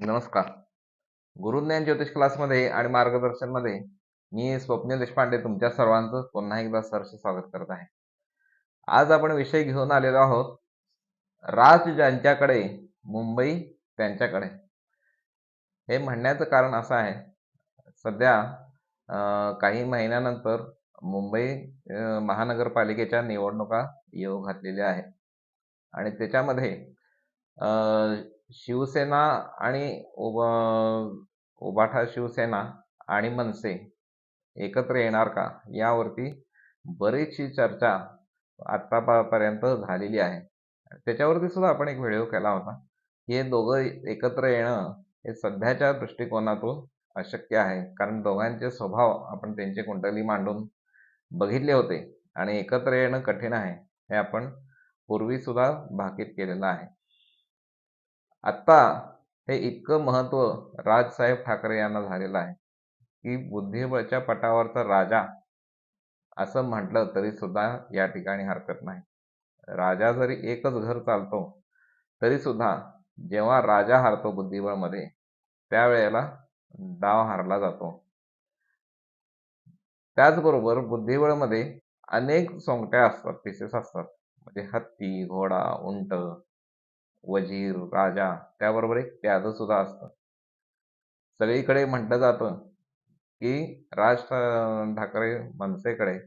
नमस्कार. गुरुज्ञान ज्योतिष क्लासमध्ये आणि मार्गदर्शनमध्ये मी स्वप्नील देशपांडे तुमच्या सर्वांचं पुन्हा एकदा सरस स्वागत करत आहे. आज आपण विषय घेऊन आलेलो आहोत राज ज्यांच्याकडे मुंबई त्यांच्याकडे. हे म्हणण्याचं कारण असं आहे सध्या काही महिन्यानंतर मुंबई महानगरपालिकेच्या निवडणुका येऊ घातलेल्या आहेत. आणि त्याच्यामध्ये शिवसेना आणि उबा उबाठा शिवसेना आणि मनसे एकत्र येणार का? यावरती बरीचशी चर्चा आतापर्यंत झालेली आहे. त्याच्यावरती सुद्धा आपण एक व्हिडिओ केला होता. की हे दोघं एकत्र येणं हे सध्याच्या दृष्टिकोनातून अशक्य आहे. कारण दोघांचे स्वभाव आपण त्यांची कुंडली मांडून बघितले होते आणि एकत्र येणं कठीण आहे हे आपण पूर्वी सुद्धा भाकीत केलेलं आहे. आत्ता हे इतकं महत्त्व राजसाहेब ठाकरे यांना झालेलं आहे की बुद्धिबळच्या पटावरचा राजा असं म्हटलं तरी सुद्धा या ठिकाणी हरकत नाही. राजा जरी एकच घर चालतो तरी सुद्धा जेव्हा राजा हारतो बुद्धिबळमध्ये त्यावेळेला डाव हारला जातो. त्याचबरोबर बुद्धिबळमध्ये अनेक सोंगट्या असतात पिसेस असतात. म्हणजे हत्ती घोडा उंट वजीर राजा त्याबरोबर एक प्याद सुद्धा असतं. सगळीकडे म्हटलं जातं की राज ठाकरे मनसेकडे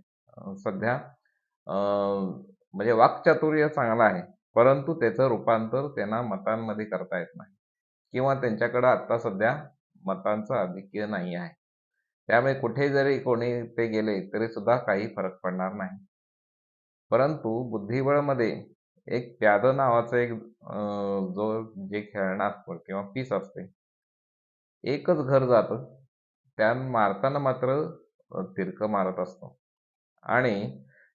सध्या म्हणजे वाक्चातुर्य चांगलं आहे परंतु त्याचं रूपांतर त्यांना मतांमध्ये करता येत नाही. किंवा त्यांच्याकडे आत्ता सध्या मतांचं आधिक्य नाही आहे. त्यामुळे कुठे जरी कोणी ते गेले तरी सुद्धा काही फरक पडणार नाही. परंतु बुद्धिबळमध्ये एक प्याद नावाचं एक अं, जो जे खेळणं असतं किंवा पीस असते. एकच घर जातं. त्या मारताना मात्र अं, तिरकं मारत असतो. आणि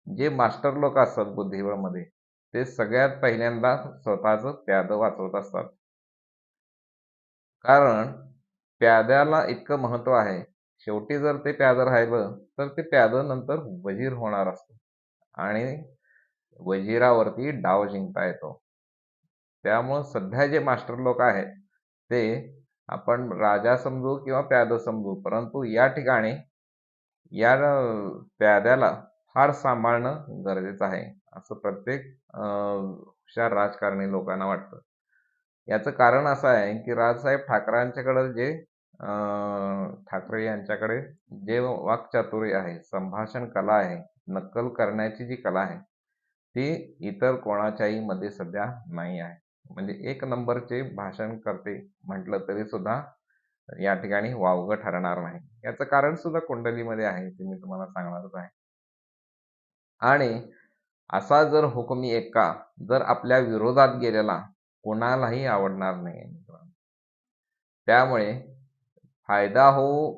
जे मास्टर लोक असतात बुद्धिबळमध्ये ते सगळ्यात पहिल्यांदा स्वतःचं प्याद वाचवत असतात. कारण प्याद्याला इतकं महत्त्व आहे. शेवटी जर ते प्याद राहिलं तर ते प्याद नंतर वजीर होणार असतं. आणि वजिरावरती डाव जिंकता येतो. त्यामुळं सध्या जे मास्टर लोक आहेत ते आपण राजा समजू किंवा प्याद समजू परंतु या ठिकाणी या प्याद्याला फार सांभाळणं गरजेचं आहे असं प्रत्येक हुशार राजकारणी लोकांना वाटतं. याचं कारण असं आहे की राजसाहेब ठाकरांच्याकडे जे ठाकरे यांच्याकडे जे वाक्चातुर्य आहे संभाषण कला आहे नक्कल करण्याची जी कला आहे ती इतर कोणाच्याही मध्ये सध्या नाही आहे. म्हणजे एक नंबरचे भाषण करते म्हटलं तरी सुद्धा या ठिकाणी वावगं ठरणार नाही. याचं कारण सुद्धा कुंडलीमध्ये आहे ते मी तुम्हाला सांगणारच आहे. आणि असा जर हुकमी एक्का जर आपल्या विरोधात गेलेला कोणालाही आवडणार नाही. मित्रांनो त्यामुळे फायदा हो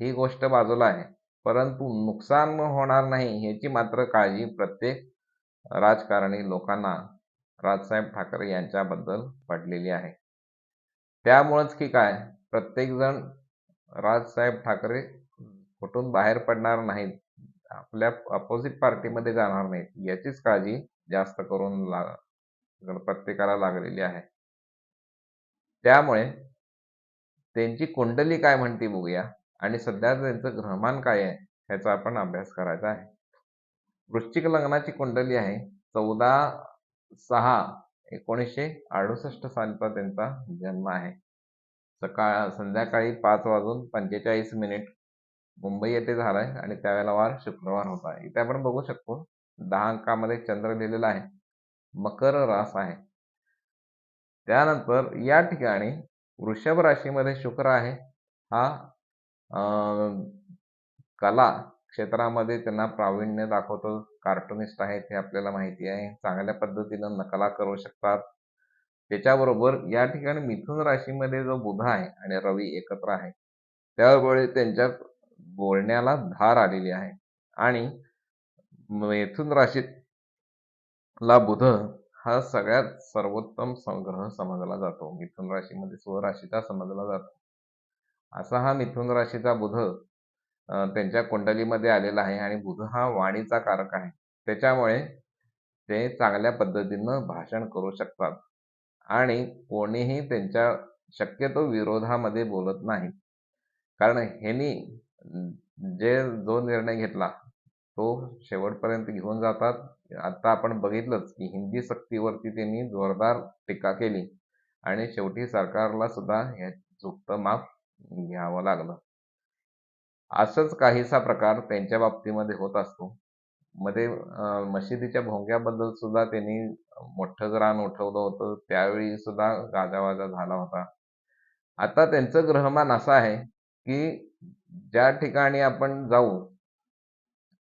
ही गोष्ट बाजूला आहे. परंतु नुकसान होणार नाही याची मात्र काळजी प्रत्येक राजकारणी लोकांना राजसाहेब ठाकरे यांच्याबद्दल पडलेली आहे. त्यामुळंच की काय प्रत्येकजण राजसाहेब ठाकरे कुठून बाहेर पडणार नाहीत आपल्या अपोजिट पार्टीमध्ये जाणार नाहीत याचीच काळजी जास्त करून लाग प्रत्येकाला लागलेली आहे. त्यामुळे त्यांची कुंडली काय म्हणते बघूया आणि सध्या त्यांचं ग्रहमान काय आहे ह्याचा आपण अभ्यास करायचा आहे. वृश्चिक लग्नाची कुंडली आहे. चौदा सहा एकोणीसशे अडुसष्ट सालचा त्यांचा जन्म आहे. सकाळ संध्याकाळी पाच वाजून पंचेचाळीस मिनिट मुंबई येथे झालाय आणि त्यावेळेला वार शुक्रवार होता इथे आपण बघू शकतो दहा अंकामध्ये चंद्र लिहिलेला आहे. मकर रास आहे. त्यानंतर या ठिकाणी वृषभ राशीमध्ये शुक्र आहे. हा कला क्षेत्रामध्ये त्यांना प्रावीण्य दाखवतो. कार्टुनिस्ट आहेत हे आपल्याला माहिती आहे. चांगल्या पद्धतीनं नकला करू शकतात. त्याच्याबरोबर या ठिकाणी मिथुन राशीमध्ये जो बुध आहे आणि रवी एकत्र आहे त्यामुळे त्यांच्या बोलण्याला धार आलेली आहे. आणि मिथुन राशीतला बुध हा सगळ्यात सर्वोत्तम संग्रह समजला जातो. मिथुन राशीमध्ये स्वराशीचा समजला जातो. असा हा मिथुन राशीचा बुध त्यांच्या कुंडलीमध्ये आलेला आहे आणि बुध हा वाणीचा कारक आहे त्याच्यामुळे ते चांगल्या पद्धतीनं भाषण करू शकतात आणि कोणीही त्यांच्या शक्यतो विरोधामध्ये बोलत नाही कारण ह्यांनी जे जो निर्णय घेतला तो शेवटपर्यंत घेऊन जातात. आता आपण बघितलंच की हिंदी सक्तीवरती त्यांनी जोरदार टीका केली आणि शेवटी सरकारला सुद्धा हे चुकतं माप घ्यावं लागलं. असंच काहीसा प्रकार त्यांच्या बाबतीमध्ये होत असतो. मध्ये मशिदीच्या भोंग्याबद्दल सुद्धा त्यांनी मोठं रान उठवलं होतं. त्यावेळी सुद्धा गाजावाजा झाला होता. आता त्यांचं ग्रहमान असं आहे की ज्या ठिकाणी आपण जाऊ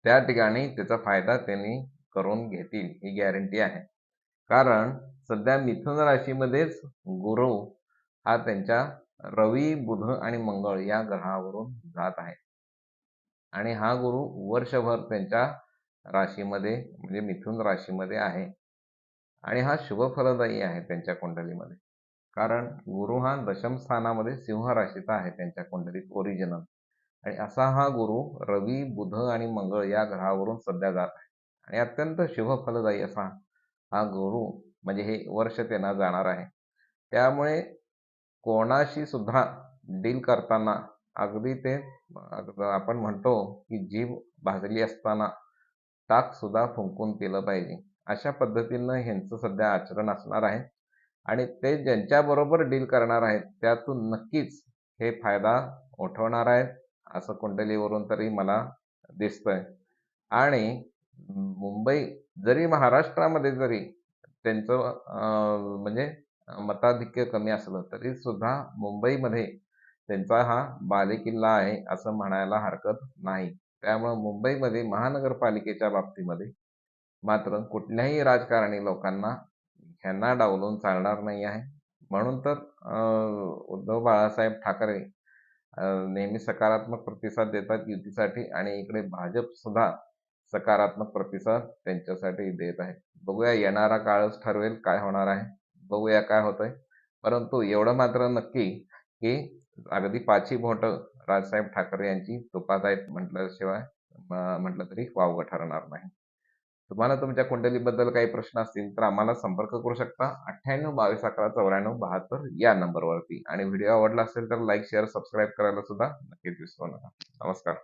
त्या ठिकाणी त्याचा फायदा त्यांनी करून घेतील ही गॅरंटी आहे. कारण सध्या मिथुन राशीमध्येच गुरु हा त्यांच्या रवी, बुध आणि मंगळ या ग्रहावरून जात आहे. आणि हा गुरु वर्षभर त्यांच्या राशीमध्ये म्हणजे मिथुन राशीमध्ये आहे. आणि हा शुभ फलदायी आहे त्यांच्या कुंडलीमध्ये. कारण गुरु हा दशम स्थानामध्ये सिंह राशीचा आहे त्यांच्या कुंडलीत ओरिजिनल. आणि असा हा गुरु रवी, बुध आणि मंगळ या ग्रहावरून सध्या जात आहे. आणि अत्यंत शुभ फलदायी असा हा गुरु म्हणजे हे वर्ष त्यांना जाणार आहे. त्यामुळे कोणाशी सुद्धा डील करताना अगदी ते आपण म्हणतो की जीभ भाजली असताना ताक सुद्धा फुंकून केलं पाहिजे. अशा पद्धतीनं ह्यांचं सध्या आचरण असणार आहे. आणि ते ज्यांच्याबरोबर डील करणार आहेत त्यातून नक्कीच हे फायदा उठवणार आहेत. असं कुंडलीवरून तरी मला दिसतंय. आणि मुंबई जरी महाराष्ट्रामध्ये जरी त्यांचं म्हणजे मताधिक्य कमी असलं तरी सुद्धा मुंबईमध्ये त्यांचा हा बालेकिल्ला आहे असं म्हणायला हरकत नाही. त्यामुळं मुंबईमध्ये महानगरपालिकेच्या बाबतीमध्ये मात्र कुठल्याही राजकारणी लोकांना ह्यांना डावलून चालणार नाही आहे. म्हणून तर उद्धव बाळासाहेब ठाकरे नेहमी सकारात्मक प्रतिसाद देतात युतीसाठी आणि इकडे भाजप सुद्धा सकारात्मक प्रतिसाद त्यांच्यासाठी देत आहे. बघूया येणारा काळच ठरवेल काय होणार आहे. बघूया काय होतंय. परंतु एवढं मात्र नक्की की अगदी पाची बोट राजसाहेब ठाकरे यांची तुपात आहेत म्हटल्याशिवाय म्हटलं तरी वावगं ठरणार नाही. तुम्हाला तुमच्या कुंडलीबद्दल काही प्रश्न असतील तर आम्हाला संपर्क करू शकता. अठ्ठ्याण्णव बावीस अकरा चौऱ्याण्णव बहात्तर या नंबरवरती. आणि व्हिडिओ आवडला असेल तर लाईक, शेअर, सबस्क्राईब करायला सुद्धा नक्कीच विसरू नका. नमस्कार.